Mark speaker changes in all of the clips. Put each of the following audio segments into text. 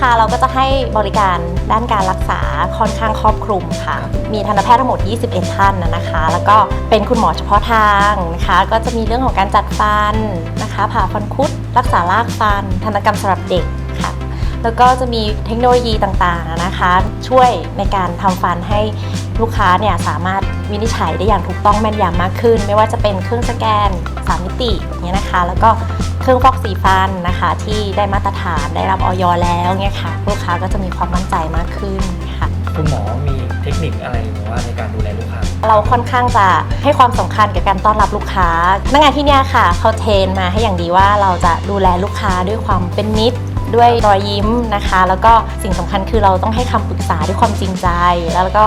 Speaker 1: นะคะ เราก็จะให้บริการด้านการรักษาค่อนข้างครอบคลุมค่ะ มีทันตแพทย์ทั้งหมด 21 ท่านนะคะ แล้วก็เป็นคุณหมอเฉพาะทางนะคะ ก็จะมีเรื่องของการจัดฟันนะคะ ผ่าฟันคุด รักษารากฟัน ทันตกรรมสำหรับเด็กค่ะ แล้วก็จะมีเทคโนโลยีต่างๆนะคะ ช่วยในการทำฟันให้ ลูกค้าเนี่ยสามารถวินิจฉัยได้อย่างถูกต้องแม่นยำมากขึ้น ไม่ว่าจะเป็นเครื่องสแกน 3 มิติเนี่ยนะคะ แล้วก็เครื่องฟอกสีฟันนะคะ ที่ได้มาตรฐานได้รับออยแล้วเนี่ยค่ะลูกค้าก็จะมีความมั่นใจมากขึ้นค่ะ
Speaker 2: คุณหมอมีเทคนิคอะไรหรือว่าในการดูแลลูกค้า
Speaker 1: เราค่อนข้างจะให้ความสำคัญกับการต้อนรับลูกค้าพนักงานที่เนี่ยค่ะเขาเทรนมาให้อย่างดีว่าเราจะดูแลลูกค้าด้วยความเป็นมิตร ด้วยรอยยิ้มนะคะ แล้วก็สิ่งสำคัญคือเราต้องให้คำปรึกษาด้วยความจริงใจ แล้วก็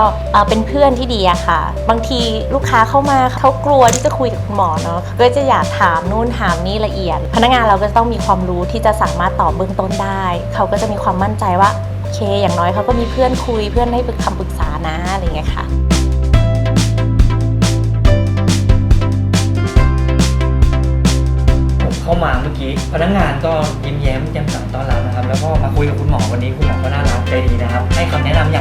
Speaker 1: เป็นเพื่อนที่ดีอะค่ะ บางทีลูกค้าเข้ามาเขากลัวที่จะคุยกับคุณหมอเนาะเขาก็จะอยากถามนู่นถามนี่ละเอียด พนักงานเราก็จะต้องมีความรู้ที่จะสามารถตอบเบื้องต้นได้ เขาก็จะมีความมั่นใจว่าโอเค อย่างน้อยเขาก็มีเพื่อนคุยเพื่อนให้คำปรึกษานะอะไรเงี้ยค่ะ
Speaker 2: เข้ามาเมื่อกี้ พนักงานก็ยิ้มแย้มแจ่มใสต้อนรับนะครับ แล้วก็มาคุยกับคุณหมอวันนี้คุณหมอก็น่ารักใจดีนะครับ ให้คำแนะนำ